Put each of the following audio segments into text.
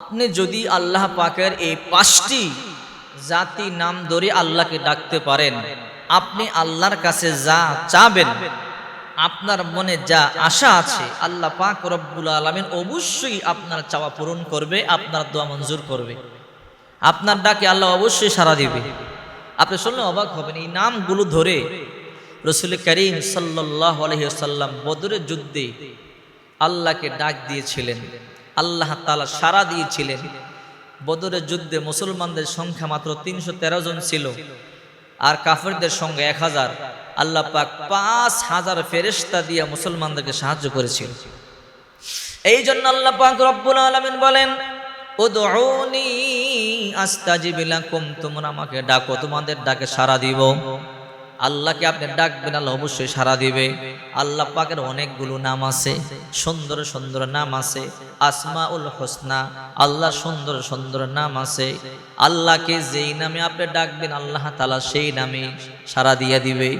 আপনি যদি আল্লাহ পাকের এই পাঁচটি জাতি নাম ধরে আল্লাহকে ডাকতে পারেন, আপনি আল্লাহর কাছে যা চাবেন, আপনার মনে যা আশা আছে, আল্লাহ পাক রব্বুল আলমিন অবশ্যই আপনার চাওয়া পূরণ করবে, আপনার দোয়া মঞ্জুর করবে। আপনার ডাকে আল্লাহ অবশ্যই সাড়া দিবে। আপনি শুনলে অবাক হবেন, এই নামগুলো ধরে রসুল করিম সাল্লাহ আলহিসাল্লাম বদরের যুদ্ধে আল্লাহকে ডাক দিয়েছিলেন। আল্লাহ তালা সারা দিয়েছিলেন। বদরের যুদ্ধে মুসলমানদের সংখ্যা মাত্র তিনশো তেরো জন ছিল আর কাফেরদের সঙ্গে এক হাজার। আল্লাহ পাক পাঁচ হাজার ফেরেস্তা দিয়ে মুসলমানদেরকে সাহায্য করেছিল। এই জন্য আল্লাহ পাক রব্বুল আলমিন বলেন আস্তাজিব লাকুম, তোমরা আমাকে ডাকো, তোমাদের ডাকে সাড়া দিব। আল্লাহকে আপনি ডাকবেন, আল্লাহ অবশ্যই সাড়া দিবে। আল্লাহ পাকের অনেকগুলো নাম আছে, সুন্দর সুন্দর নাম আছে আসমা উল হোসনা, আল্লাহ সুন্দর সুন্দর নাম আছে। আল্লাহকে যেই নামে আপনি ডাকবেন, আল্লাহ তালা সেই নামে সাড়া দিয়ে দিবে।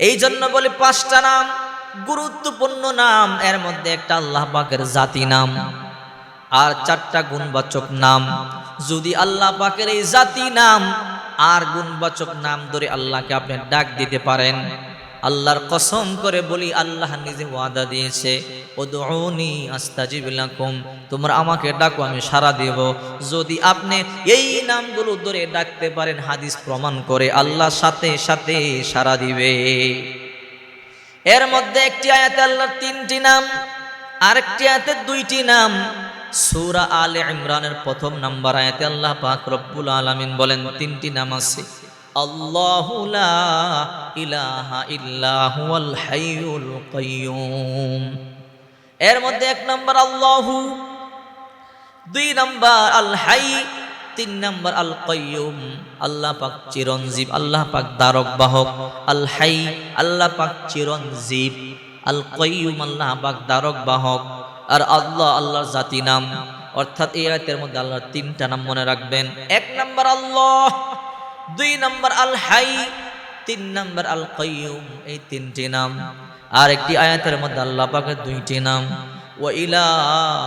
এই জন্য বলে পাঁচটা নাম, গুরুত্বপূর্ণ নাম, এর মধ্যে একটা আল্লাহ পাকের জাতি নাম, আর চারটা গুণবাচক নাম। যদি আল্লাহ পাকের এই জাতি নাম আর গুণবাচক নাম ধরে আল্লাহকে আপনি ডাক দিতে পারেন। আল্লাহর কসম করে বলি, আল্লাহ নিজে ওয়াদা দিয়েছে ওদউনি আস্তাজিব লাকুম তোমরা আমাকে ডাকো, আমি সারা দেব। যদি আপনি এই নামগুলো ধরে ডাকতে পারেন, হাদিস প্রমাণ করে আল্লাহ সাথে সাথে সারা দিবে। এর মধ্যে একটি আয়াতে আল্লাহর তিনটি নাম, আরেকটি আয়াতে দুইটি নাম। সূরা আলে ইমরানের প্রথম নাম্বার আয়াতে আল্লাহ পাক রব্বুল আলামিন বলেন, তিনটি নাম আছে। এর মধ্যে এক নাম্বার আল্লাহু, দুই নাম্বার আল হাই, তিন নাম্বার আল কয়ুম আল্লাহ পাক চিরঞ্জীব, আল্লাহ পাক দ্বারক বাহক। আল হাই, আল্লাহ পাক চিরঞ্জীব, আল কয়ুম আল্লাহ পাক দ্বারক বাহক। আর আল্লাহ, আল্লাহর জাতি নাম। অর্থাৎ এই আয়তের মধ্যে আল্লাহর তিনটা নাম মনে রাখবেন। এক নম্বর আল্লাহ, দুই নম্বর আল হাই তিন নম্বর আল কয়ুম এই তিনটি নাম। আর একটি আয়াতের মধ্যে আল্লাহ পাকের দুইটি নাম। ও ইলা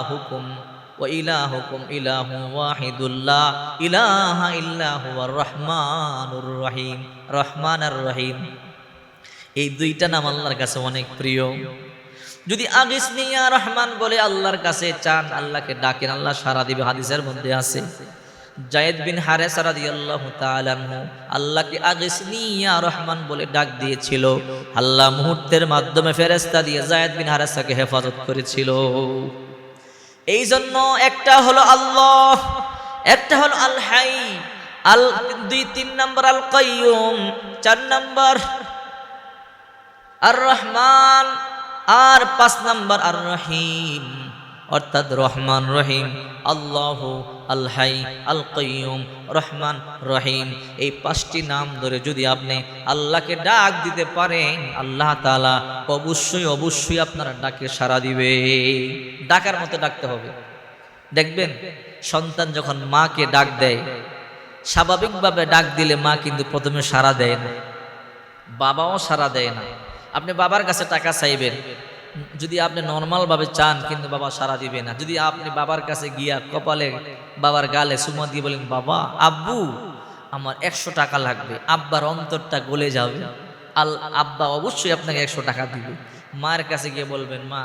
হুকুম ও ইলা হুকুম ইলাহ ওয়াহিদুল্লাহ, ইলাহা ইল্লাহ রহমানুর রহিম রহমান আর রহিম। এই দুইটা নাম আল্লাহর কাছে অনেক প্রিয়। যদি আগিসনিয়া রহমান বলে আল্লাহর কাছে চান, আল্লাহকে ডাকেন, আল্লাহ সারা দিবে, হাদিসের মধ্যে আছে। জায়েদ বিন হারে তাআলা আনহু আল্লাহকে আগিসনিয়া রহমান বলে ডাক দিয়েছিল। আল্লাহ মুহূর্তের মাধ্যমে ফেরেস্তা দিয়ে জায়েদ বিন হারেসাকে হেফাজত করেছিল। এই জন্য একটা হলো আল্লাহ, একটা হলো আল হাই আল দুই, তিন নম্বর আল কাইয়ুম চার নম্বর আর রহমান আর পাঁচ নম্বর আর রহিম, অর্থাৎ রহমান রহিম, আল্লাহ আল হাই আল কাইয়ুম রহমান রহিম। এই পাঁচটি নাম ধরে যদি আপনি আল্লাহকে ডাক দিতে পারেন, আল্লাহ তাআলা অবশ্যই অবশ্যই আপনার ডাকে সাড়া দিবে। ডাকার মতো ডাকতে হবে। দেখবেন, সন্তান যখন মাকে ডাক দেয়, স্বাভাবিকভাবে ডাক দিলে মা কিন্তু প্রথমে সাড়া দেয় না। বাবাও সাড়া দেয় না। আপনি বাবার কাছে টাকা চাইবেন, যদি আপনি নর্মালভাবে চান, কিন্তু বাবা সারা দিবে না। যদি আপনি বাবার কাছে গিয়া কপালে, বাবার গালে সুমা দিয়ে বলেন, বাবা, আব্বু, আমার একশো টাকা লাগবে। আব্বার অন্তরটা গলে যাবে। আল, আব্বা অবশ্যই আপনাকে একশো টাকা দিবে। মায়ের কাছে গিয়ে বলবেন, মা,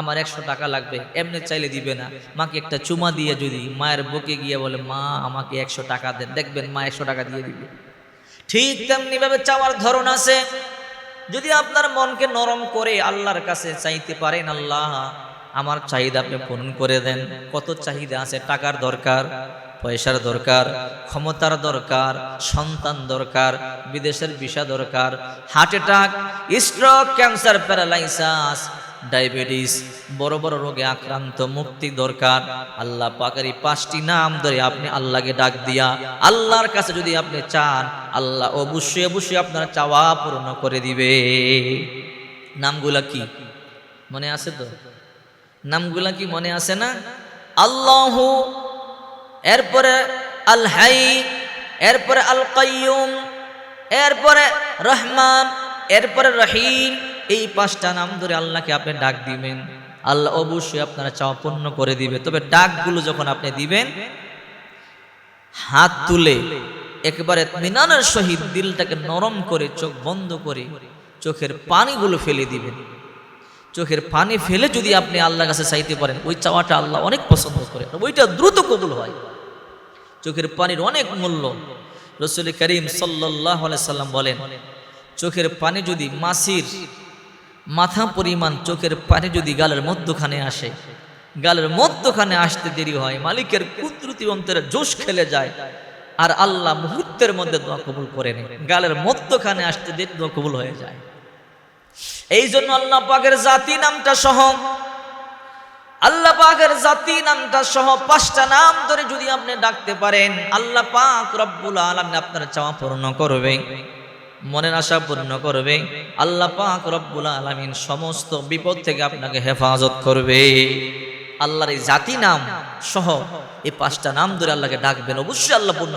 আমার একশো টাকা লাগবে। এমনি চাইলে দিবে না। মাকে একটা চুমা দিয়ে যদি মায়ের বুকে গিয়ে বলে, মা, আমাকে একশো টাকা দেন। দেখবেন মা একশো টাকা দিয়ে দিবে। ঠিক তেমনি ভাবে চাওয়ার ধরন আছে। যদি আপনার মনকে নরম করে আল্লাহর কাছে চাইতে পারেন, আল্লাহ, আমার চাহিদা আপনি পূরণ করে দেন। কত চাহিদা আছে? টাকার দরকার, পয়সার দরকার, ক্ষমতার দরকার, সন্তান দরকার, বিদেশের ভিসা দরকার, heart attack, stroke, cancer, paralysis diabetes, বড় বড় রোগে আক্রান্ত, মুক্তি দরকার। আল্লাহ পাকের এই পাঁচটি নাম ধরে আপনি আল্লাহকে ডাক দিয়া, আল্লাহর কাছে যদি আপনি চান, আল্লাহ অবশ্যই অবশ্যই আপনার চাওয়া পূর্ণ করে দিবে। নামগুলা কি? মনে আছে তো? নামগুলা কি মনে আছে না? আল্লাহ, এরপরে আল হাই এরপরে আল কাইয়ুম এরপরে রহমান, এরপরে রহিম এই পাঁচটা নাম ধরে আল্লাহকে আপনি ডাক দিবেন। আল্লাহ অবশ্যই আপনারা চাওয়া পূর্ণ করে দিবে। তবে ডাকগুলো যখন আপনি দিবেন, হাত তুলে একবারে মিনানের সহিত দিলটাকে নরম করে, চোখ বন্ধ করে চোখের পানিগুলো ফেলে দিবেন। চোখের পানি ফেলে যদি আপনি আল্লাহর কাছে চাইতে পারেন, ওই চাওয়াটা আল্লাহ অনেক পছন্দ করে। ওইটা দ্রুত কবুল হয়। চোখের পানির অনেক মূল্য। রসুল করিম সাল্লাহ সাল্লাম বলেন, চোখের পানি যদি মাসির মাথা পরিমাণ চোখের পানি যদি গালের মধ্যখানে আসে, গালের মধ্যখানে আসতে দেরি হয়, মালিকের কুদরতি অন্তরে জোশ খেলে যায়, আর আল্লাহ মুহূর্তের মধ্যে দোয়া কবুল করে নেয়। গালের মধ্যখানে আসতে দেরি, দোয়া কবুল হয়ে যায়। এই জন্য আল্লাহ পাকের জাতি নামটা সহ, আল্লাহ পাকের জাতি নামটা সহ পাঁচটা নাম ধরে যদি আপনি ডাকতে পারেন, আল্লাহ পাক রব্বুল আলামিন আপনার চাওয়া পূর্ণ করবে। মনের আশা পূর্ণ করবে। আল্লাহ পাক রব্বুল আলামিন সমস্ত বিপদ থেকে আপনাকে হেফাজত করবে। আল্লাহর এই জাতি নাম সহ এই পাঁচটা নাম ধরে আল্লাহকে ডাকবেন। অবশ্যই আল্লাহ পূর্ণ